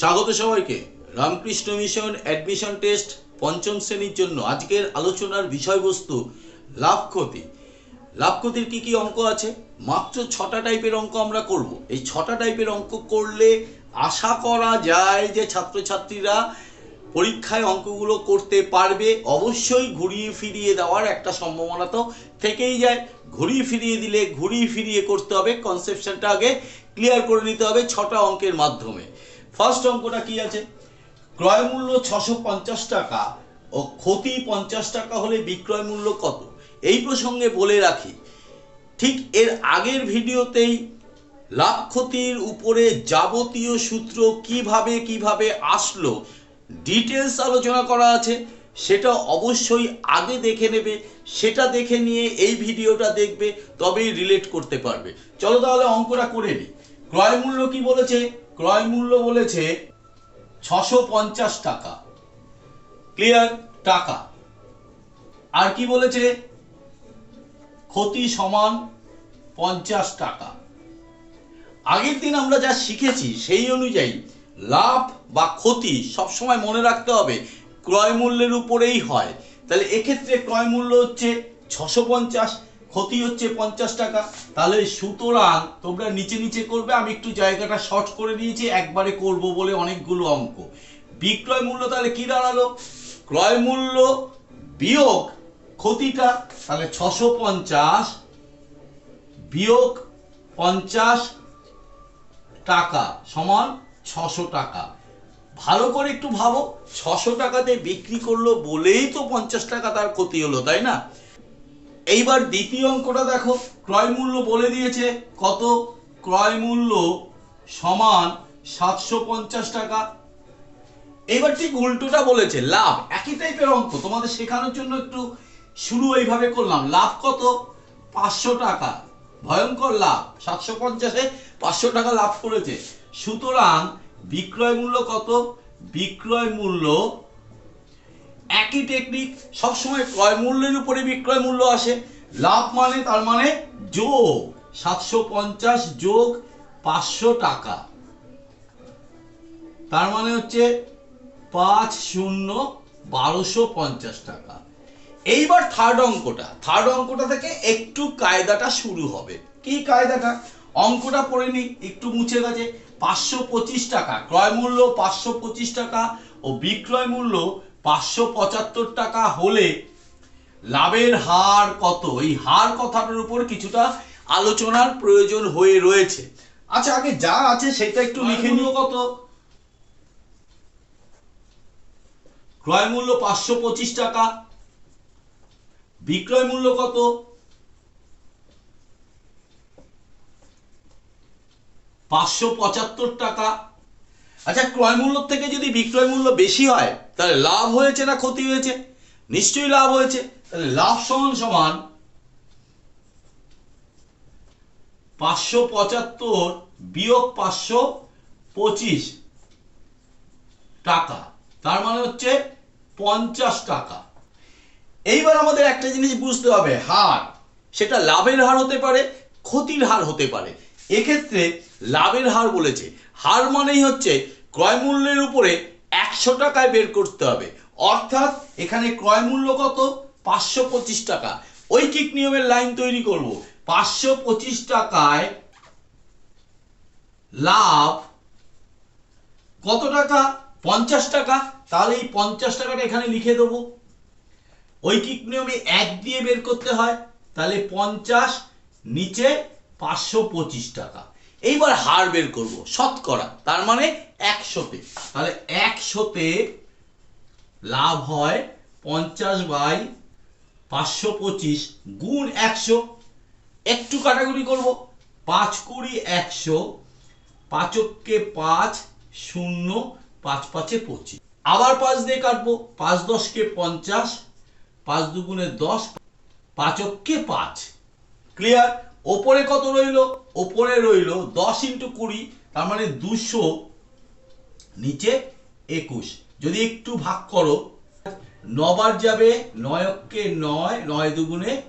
স্বাগত সবাইকে। Ramakrishna mission admission test পঞ্চম শ্রেণির জন্য আজকের আলোচনার বিষয়বস্তু লাভ ক্ষতি লাভ ক্ষতির কী কী অঙ্ক আছে? মাত্র ছটা টাইপের অঙ্ক আমরা করব। এই ছটা টাইপের অঙ্ক করলে আশা করা যায় যে ছাত্রছাত্রীরা পরীক্ষায় অঙ্কগুলো করতে পারবে। অবশ্যই ঘুরিয়ে ফিরিয়ে দেওয়ার একটা সম্ভাবনা তো থেকেই যায়। ঘুরিয়ে ফিরিয়ে দিলে ঘুরিয়ে ফিরিয়ে করতে হবে। কনসেপশনটা আগে ক্লিয়ার করে নিতে হবে ছটা অঙ্কের মাধ্যমে। ফার্স্ট অঙ্কটা কি আছে? ক্রয় মূল্য ছশো পঞ্চাশ টাকা ও ক্ষতি পঞ্চাশ টাকা হলে বিক্রয় মূল্য কত? এই প্রসঙ্গে বলে রাখি, ঠিক এর আগের ভিডিওতেই লাভ ক্ষতির উপরে যাবতীয় সূত্র কীভাবে কীভাবে আসলো ডিটেলস আলোচনা করা আছে, সেটা অবশ্যই আগে দেখে নেবে, সেটা দেখে নিয়ে এই ভিডিওটা দেখবে, তবেই রিলেট করতে পারবে। চলো তাহলে অঙ্কটা করে নিই। ক্রয় মূল্য কি বলেছে? ক্রয় মূল্য বলেছে ছশো পঞ্চাশ টাকা। ক্লিয়ার? টাকা। আর কি বলেছে? ক্ষতি সমান পঞ্চাশ টাকা। আগের দিন আমরা যা শিখেছি সেই অনুযায়ী লাভ বা ক্ষতি সবসময় মনে রাখতে হবে। ক্রয় মূল্যের উপরেই হয়। তাহলে এক্ষেত্রে ক্রয় মূল্য হচ্ছে ছশো পঞ্চাশ ক্ষতি হচ্ছে পঞ্চাশ টাকা। তাহলে সুতরাং তোমরা নিচে নিচে করবে, আমি একটু জায়গাটা শর্ট করে দিয়েছি, একবারে করব বলে অনেকগুলো অঙ্ক। বিক্রয় মূল্য তাহলে কি দাঁড়াল? ক্রয় মূল্য বিয়োগ ক্ষতিটা, তাহলে ছশো পঞ্চাশ বিয়োগ পঞ্চাশ টাকা সমান ছশো টাকা। ভালো করে একটু ভাবো, ছশো টাকাতে বিক্রি করল বলেই তো পঞ্চাশ টাকা তার ক্ষতি হলো, তাই না? এইবার দ্বিতীয় অঙ্কটা দেখো। ক্রয় মূল্য বলে দিয়েছে কত? ক্রয় মূল্য সমান সাতশো পঞ্চাশ টাকা। এইবার ঠিক উল্টোটা বলেছে, লাভ। একই টাইপের অঙ্ক, তোমাদের শেখানোর জন্য একটু শুরু এইভাবে করলাম। লাভ কত? পাঁচশো টাকা। ভয়ঙ্কর লাভ। সাতশো পঞ্চাশে পাঁচশো টাকা লাভ করেছে। সুতরাং বিক্রয় মূল্য কত? বিক্রয় মূল্য একই টেকনিক সবসময় ক্রয় মূল্যের উপরে বিক্রয় মূল্য আসে। লাভ মানে তার মানে যোগ। সাতশো পঞ্চাশ যোগ পাঁচশো টাকা। তার মানে হচ্ছে পাঁচ শূন্য বারোশো পঞ্চাশ টাকা। এইবার থার্ড অঙ্কটা। থার্ড অঙ্কটা থেকে একটু কায়দাটা শুরু হবে। কি কায়দাটা? অঙ্কটা পড়ে নি একটু মুছে গেছে পাঁচশো পঁচিশ টাকা। ক্রয় মূল্য পাঁচশো পঁচিশ টাকা ও বিক্রয় মূল্য পাঁচশো পঁচাত্তর টাকা হলে লাভের হার কত? এই হার কথাটার উপর কিছুটা আলোচনার প্রয়োজন হয়ে রয়েছে। আচ্ছা আগে যা আছে সেটা একটু লিখে নিও কত? ক্রয় মূল্য পাঁচশো পঁচিশ টাকা। বিক্রয় মূল্য কত? পাঁচশো পঁচাত্তর টাকা। আচ্ছা ক্রয় মূল্য থেকে যদি বিক্রয় মূল্য বেশি হয়, তাহলে লাভ হয়েছে না ক্ষতি হয়েছে? নিশ্চয়ই লাভ হয়েছে। তাহলে লাভ সমান সমান পাঁচশো পঁচাত্তর বিয়োগ পাঁচশো পঁচিশ টাকা। তার মানে হচ্ছে পঞ্চাশ টাকা। এইবার আমাদের একটা জিনিস বুঝতে হবে, হার। সেটা লাভের হার হতে পারে, ক্ষতির হার হতে পারে। এক্ষেত্রে লাভের হার বলেছে। হার মানেই হচ্ছে ক্রয় মূল্যের উপরে একশো টাকায় বের করতে হবে। অর্থাৎ এখানে ক্রয় মূল্য কত? পাঁচশো পঁচিশ টাকা। ঐকিক নিয়মের লাইন তৈরি করব। পাঁচশো পঁচিশ টাকায় লাভ কত টাকা? পঞ্চাশ টাকা। তাহলে এই পঞ্চাশ টাকাটা এখানে লিখে দেবো। ঐকিক নিয়মে এক দিয়ে বের করতে হয়। তাহলে পঞ্চাশ, নিচে পাঁচশো পঁচিশ টাকা। এইবার হার বের করব, শতকরা। তার মানে একশোতে। তাহলে একশোতে লাভ হয় পঞ্চাশ বাই পাঁচশো পঁচিশ গুণ একশো। একটু কাটাকুটি করব, পাঁচ কুড়ি একশো, পাঁচককে পাঁচ শূন্য, পাঁচ পাঁচে পঁচিশ। আবার পাঁচ দিয়ে কাটবো, পাঁচ দশকে পঞ্চাশ, পাঁচ দুগুণে দশ, পাঁচককে পাঁচ। ক্লিয়ার? ওপরে কত রইল? ওপরে রইল দশ ইন্টু কুড়ি, তার মানে দুশো নিচে একুশ। যদি একটু ভাগ করো, নবার যাবে নয়ককে নয় নয় দুগুণে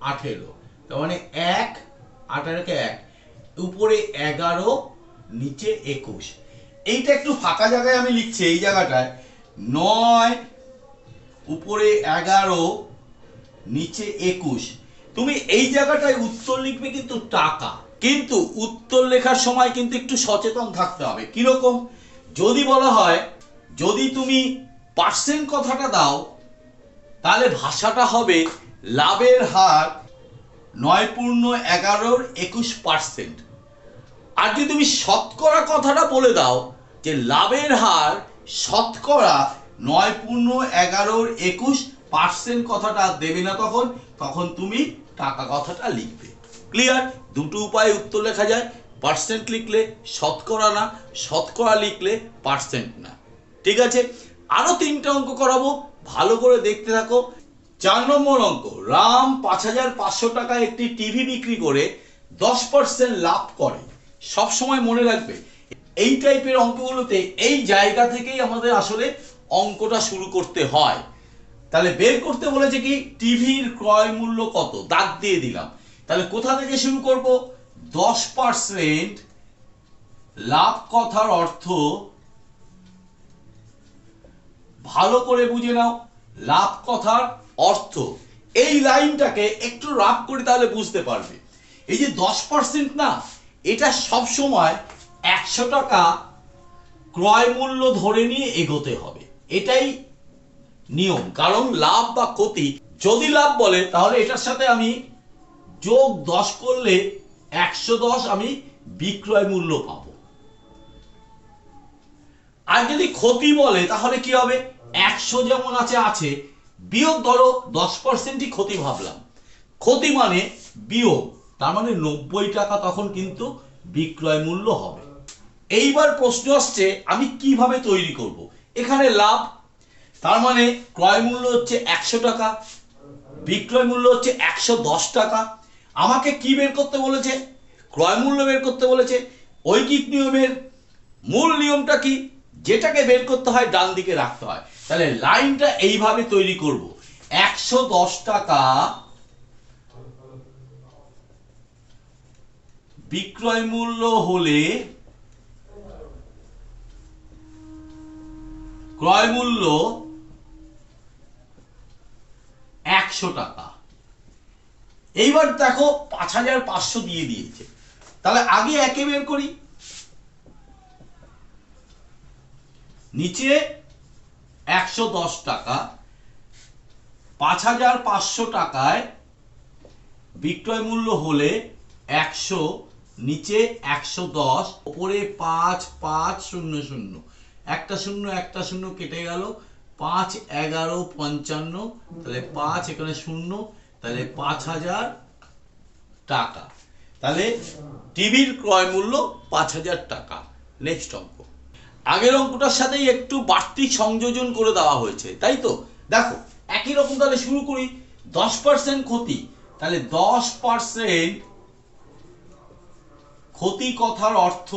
আঠেরো। তার মানে এক, আঠারোকে এক। উপরে এগারো, নিচে একুশ। এইটা একটু ফাঁকা জায়গায় আমি লিখছি, এই জায়গাটায়। নয়, উপরে এগারো, নিচে একুশ। তুমি এই জায়গাটায় উত্তর লিখবে কিন্তু টাকা। কিন্তু উত্তর লেখার সময় কিন্তু একটু সচেতন থাকতে হবে। কীরকম? যদি বলা হয়, যদি তুমি পার্সেন্ট কথাটা দাও, তাহলে ভাষাটা হবে লাভের হার নয় পূর্ণ এগারোর একুশ পার্সেন্ট আর যদি তুমি শতকরা কথাটা বলে দাও যে লাভের হার শতকরা নয় পূর্ণ এগারোর একুশ পার্সেন্ট কথাটা দেবে না তখন তখন তুমি টাকা কথাটা লিখবে। ক্লিয়ার দুটো উপায়ে উত্তর লেখা যায়। পার্সেন্ট লিখলে শতকরা না, শতকরা লিখলে পার্সেন্ট না। ঠিক আছে? আরও তিনটা অঙ্ক করাবো। ভালো করে দেখতে থাকো। চার নম্বর অঙ্ক। রাম পাঁচ হাজার পাঁচশো টাকা একটি টিভি বিক্রি করে দশ পার্সেন্ট লাভ করে। সব সময় মনে রাখবে, এই টাইপের অঙ্কগুলোতে এই জায়গা থেকেই আমাদের আসলে অঙ্কটা শুরু করতে হয়। তাহলে বের করতে বলেছে কি? টিভির ক্রয় মূল্য কত? দাগ দিয়ে দিলাম। তাহলে কোথা থেকে শুরু করব? দশ পার্সেন্ট লাভ কথার অর্থ ভালো করে বুঝে নাও, লাভ কথার অর্থ। এই লাইনটাকে একটু রাফ করে তাহলে বুঝতে পারবে। এই যে দশ পার্সেন্ট না, এটা সব সময় একশো টাকা ক্রয় মূল্য ধরে নিয়ে এগোতে হবে। এটাই নিয়ম। কারণ লাভ বা ক্ষতি, যদি লাভ বলে, তাহলে এটার সাথে আমি যোগ দশ করলে একশো দশ আমি বিক্রয় মূল্য পাবো। আর যদি ক্ষতি বলে, তাহলে কি হবে? একশো যেমন আছে আছে। বিয়োগ ধরো, দশ পার্সেন্টই ক্ষতি ভাবলাম। ক্ষতি মানে বিয়োগ, তার মানে নব্বই টাকা তখন কিন্তু বিক্রয় মূল্য হবে। এইবার প্রশ্ন আসছে, আমি কীভাবে তৈরি করব? এখানে লাভ তার মানে ক্রয় মূল্য হচ্ছে একশো টাকা, বিক্রয় মূল্য হচ্ছে একশো দশ টাকা। আমাকে কি বের করতে বলেছে? ক্রয় মূল্য বের করতে বলেছে। ঐকিক নিয়মের মূল নিয়মটা কি? যেটাকে বের করতে হয়, ডান দিকে রাখতে হয়। তাহলে লাইনটা এইভাবে তৈরি করব। একশো দশ টাকা বিক্রয় মূল্য হলে ক্রয় মূল্য একশো টাকা। এইবার দেখো পাঁচ হাজার পাঁচশো দিয়ে দিয়েছে। তাহলে আগে একে বের করি। নিচে একশো দশ টাকা। পাঁচ হাজার পাঁচশো টাকায় বিক্রয় মূল্য হলে একশো, নিচে একশো দশ, ওপরে পাঁচ পাঁচ শূন্য শূন্য। একটা শূন্য একটা শূন্য কেটে গেল। পাঁচ এগারো পঞ্চান্ন, তাহলে পাঁচ এখানে শূন্য, তাহলে পাঁচ হাজার টাকা। তাহলে টিভির ক্রয় মূল্য পাঁচ হাজার টাকা। নেক্সট অঙ্ক। আগের অঙ্কটার সাথেই একটু বাড়তি সংযোজন করে দেওয়া হয়েছে, তাই তো? দেখো, একই রকম তাহলে শুরু করি। দশ পার্সেন্ট ক্ষতি, তাহলে দশ পার্সেন্ট ক্ষতি কথার অর্থ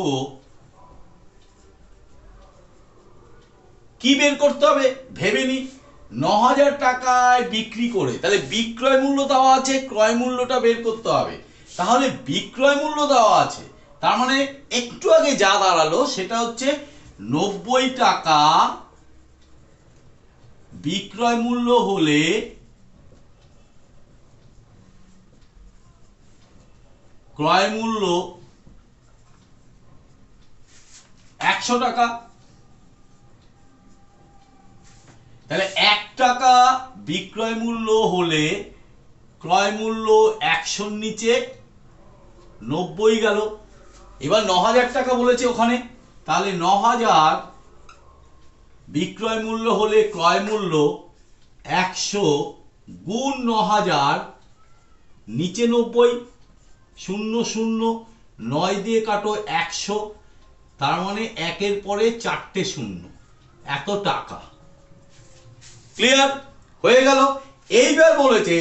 কি বের করতে হবে? ভেবে নি। ন হাজার টাকায় বিক্রি করে। তাহলে বিক্রয় মূল্য দেওয়া আছে, ক্রয় মূল্যটা বের করতে হবে। তাহলে বিক্রয় মূল্য দেওয়া আছে, তার মানে একটু আগে যা দাঁড়াল সেটা হচ্ছে নব্বই টাকা বিক্রয় মূল্য হলে ক্রয় মূল্য একশো টাকা। তাহলে এক টাকা বিক্রয় মূল্য হলে ক্রয় মূল্য একশোর নিচে নব্বই গেল। এবার ন হাজার টাকা বলেছে ওখানে। তাহলে ন হাজার বিক্রয় মূল্য হলে ক্রয় মূল্য একশো গুণ ন হাজার নিচে নব্বই, শূন্য শূন্য, নয় দিয়ে কাটো একশো, তার মানে একের পরে চারটে শূন্য। এত টাকা। ক্লিয়ার হয়ে গেল। এইবার বলেছে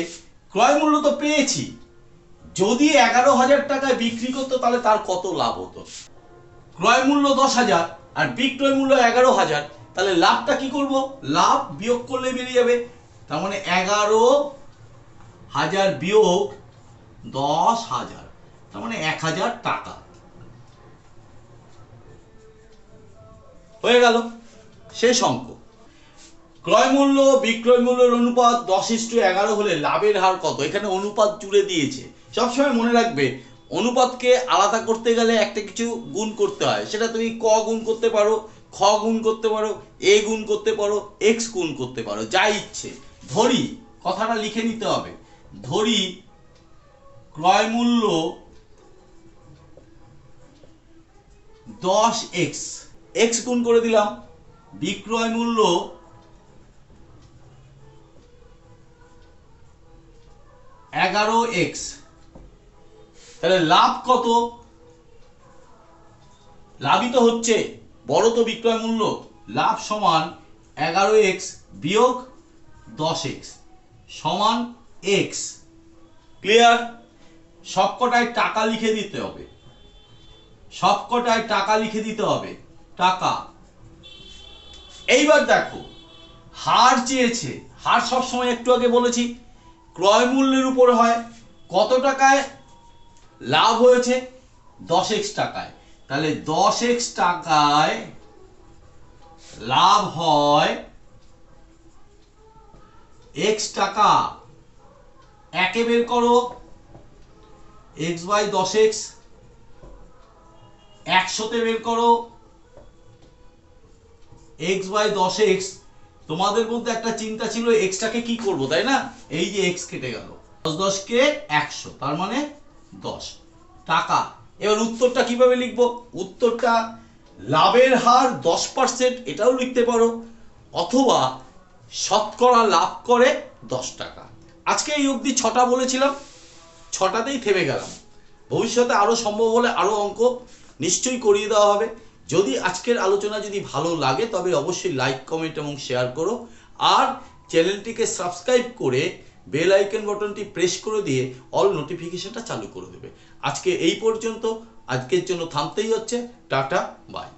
ক্রয় মূল্য তো পেয়েছি। যদি এগারো হাজার টাকায় বিক্রি করতো, তাহলে তার কত লাভ হতো? ক্রয় মূল্য দশ হাজার আর বিক্রয় মূল্য এগারো হাজার, তাহলে লাভটা কি করব? লাভ বিয়োগ করলে বেরিয়ে যাবে। তার মানে এগারো হাজার বিয়োগ দশ হাজার, তার মানে এক হাজার টাকা। হয়ে গেল। শেষ অঙ্ক। ক্রয় মূল্য, বিক্রয় মূল্যের অনুপাত দশ ইস্টু এগারো হলে লাভের হার কত? এখানে অনুপাত জুড়ে দিয়েছে। সবসময় মনে রাখবে, অনুপাতকে আলাদা করতে গেলে একটা কিছু গুণ করতে হয়। সেটা তুমি ক গুণ করতে পারো, খ গুণ করতে পারো, এ গুণ করতে পারো, এক্স গুণ করতে পারো, যা ইচ্ছে। ধরি, কথাটা লিখে নিতে হবে। ধরি, ক্রয় মূল্য দশ এক্স। এক্স গুণ করে দিলাম, বিক্রয় মূল্য এগারো এক্স। তাহলে লাভ কত? লাভই তো হচ্ছে। বড় তো বিক্রয় মূল্য। লাভ সমান এগারো এক্স বিয়োগ দশ এক্স সমান এক্স। ক্লিয়ার সবকটায় টাকা লিখে দিতে হবে। সবকটায় টাকা লিখে দিতে হবে। টাকা। এইবার দেখো, হার চেয়েছে। হার সবসময় একটু আগে বলেছি ক্রয় মূল্যের উপর হয়। কত টাকায় লাভ হয়েছে? দশ এক্স টাকায়। তাহলে দশ এক্স টাকায় লাভ হয় এক্স টাকা। একে বের করো। এক্স বাই দশ এক্স একশোতে বের করো। এক্স বাই দশ এক্স তোমাদের মধ্যে একটা চিন্তা ছিল এক্সটাকে কি করব, তাই না? এই যে এক্স কেটে গেল। দশ দশকে একশো, তার মানে দশ। টাকা। এবার উত্তরটা কীভাবে লিখব? উত্তরটা, লাভের হার দশ পার্সেন্ট এটাও লিখতে পারো। অথবা শতকরা লাভ করে দশ টাকা। আজকে এই অবধি ছটা বলেছিলাম, ছটাতেই থেমে গেলাম। ভবিষ্যতে আরও সম্ভব হলে আরও অঙ্ক নিশ্চয়ই করিয়ে দেওয়া হবে। যদি আজকের আলোচনা যদি ভালো লাগে, তবে অবশ্যই লাইক কমেন্ট এবং শেয়ার করো। আর চ্যানেলটিকে সাবস্ক্রাইব করে বেল আইকন বটনটি প্রেস করে দিয়ে অল নোটিফিকেশনটা চালু করে দেবে। আজকে এই পর্যন্ত। আজকের জন্য থামতেই হচ্ছে। Tata bye